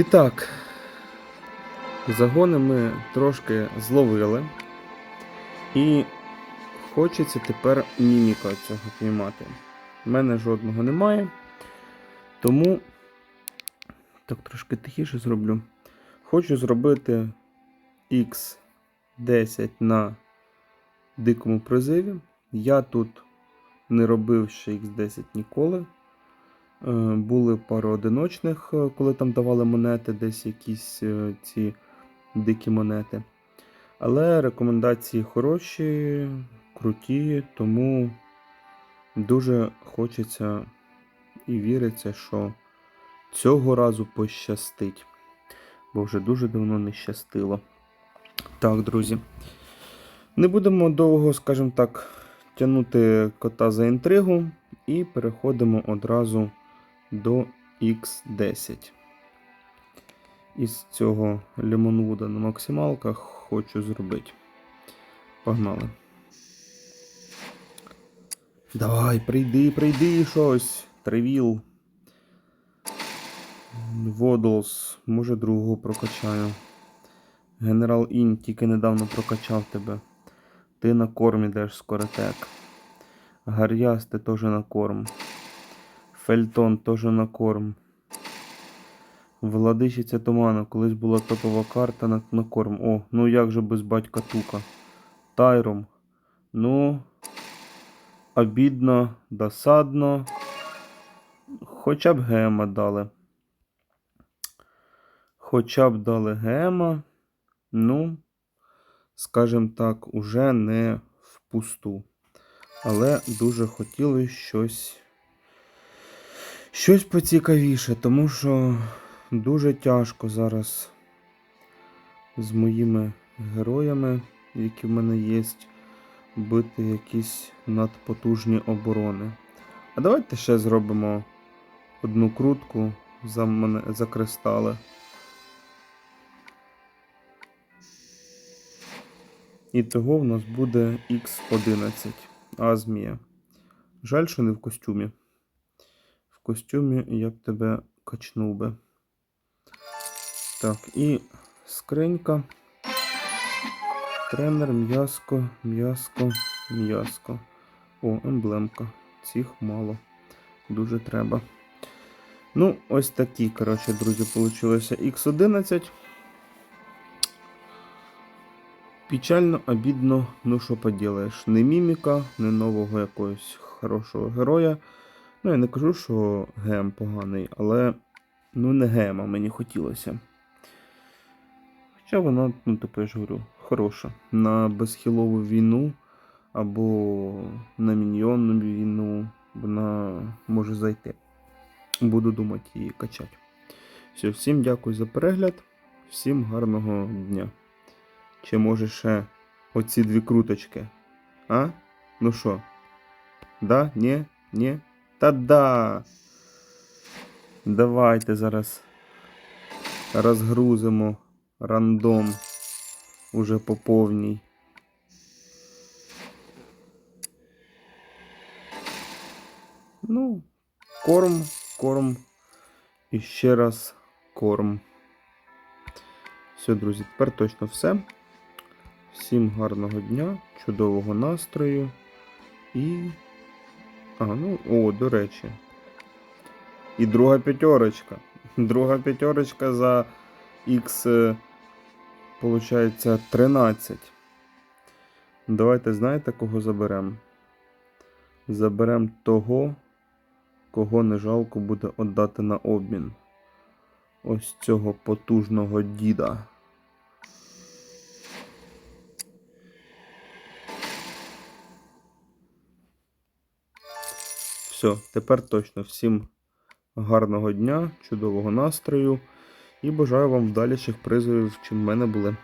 І так, загони ми трошки зловили. І хочеться тепер міміка цього піймати. У мене жодного немає. Тому так трошки тихіше зроблю. Хочу зробити X10 на дикому призиві. Я тут не робив ще X10 ніколи. Е, Були пару одиночних, е, коли там давали монети, десь якісь е, ці дикі монети. Але рекомендації хороші, круті, тому дуже хочеться і віриться, що цього разу пощастить. Бо вже дуже давно не щастило. Так, друзі. Не будемо довго, скажімо так, тягнути кота за інтригу і переходимо одразу до X10. Із цього лимонвуда на максималках хочу зробити. Погнали. Давай, прийди, прийди щось. Тревіл. Водлс, може другого прокачаю. Генерал Ін тільки недавно прокачав тебе. Ти на корм ідеш скоротек. Гар'яс ти теж на корм. Фельтон теж на корм. Владичиця Туману, колись була топова карта на, на корм. О, ну як же без батька Тука. Тайром. Ну. Обідно, досадно. Хоча б гема дали. Хоча б дали гема. Ну, скажімо так, уже не впусту. Але дуже хотіли щось. Щось поцікавіше, тому що дуже тяжко зараз з моїми героями, які в мене є, бити якісь надпотужні оборони. А давайте ще зробимо одну крутку за мене за кристали. І того в нас буде Х11 Азмія. Жаль, що не в костюмі. Костюмі я тебе качнув би. Так, і скринька. Тренер, м'яско, м'яско, м'яско. О, емблемка. Цих мало. Дуже треба. Ну, ось такі, коротше, друзі, получилося Х11. Печально, обідно, ну що поділаєш. Не міміка, не нового якогось хорошого героя. Ну, я не кажу, що гем поганий, але ну не гема мені хотілося. Хоча вона, ну, типу, я ж говорю, хороша. На безхілову війну або на міньйонну війну вона може зайти. Буду думати її качати. Все, всім дякую за перегляд, всім гарного дня. Чи може ще оці дві круточки? А? Ну що? Да? Ні? Ні? Та да! Давайте зараз розгрузимо рандом уже по повній. Ну, корм, корм і ще раз корм. Все, друзі, тепер точно все. Всім гарного дня, чудового настрою і. А, ну, о, до речі. І друга п'ятерочка. Друга п'ятерочка за X, получається, 13. Давайте знаєте, кого заберемо? Заберемо того, кого не жалко буде віддати на обмін. Ось цього потужного діда. Все, тепер точно всім гарного дня, чудового настрою і бажаю вам вдаліших призовів, чим в мене були.